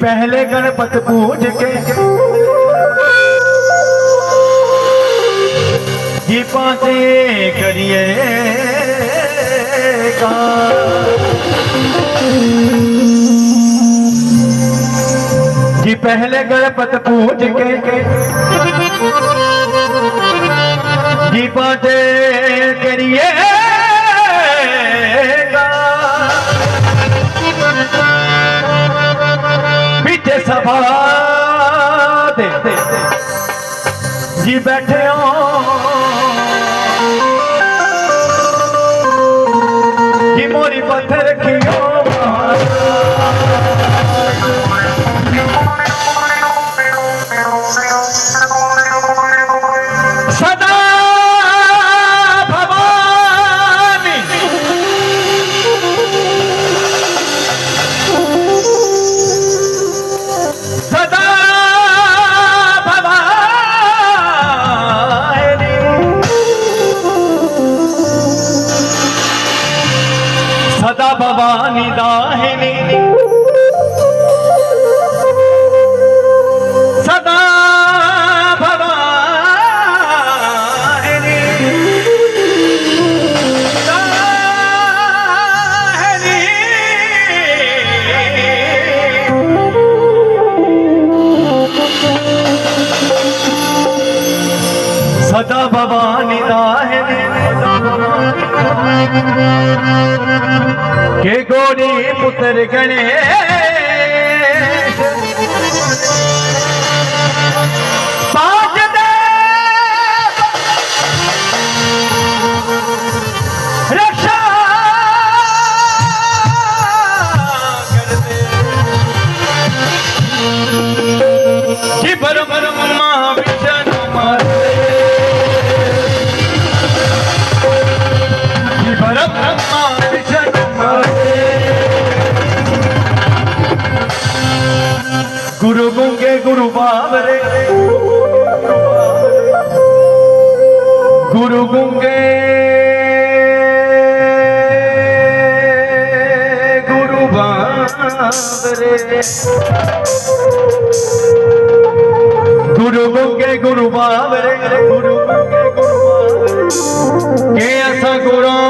पहले गणपत पूज के। करिए जी पहले गणपत पूज के। जी पाते ਭਲਾ ਦੇ ਜੀ ਬੈਠੇ ਹੋ ਜੀ ਮੋਰੀ ਪੱਥਰ भवानी दाहिनी सदा भवानी दाहिनी सदा भवानी दाहिनी के गोरी पुत्र गणे पाँच देव। रंगे गुरु बाबरे गुरु गुंगे। गुरु बाबरे गुरु गुंगे, गुरु बाबरे गुरु गुंगे, गुरु बाबरे के ऐसा गुरु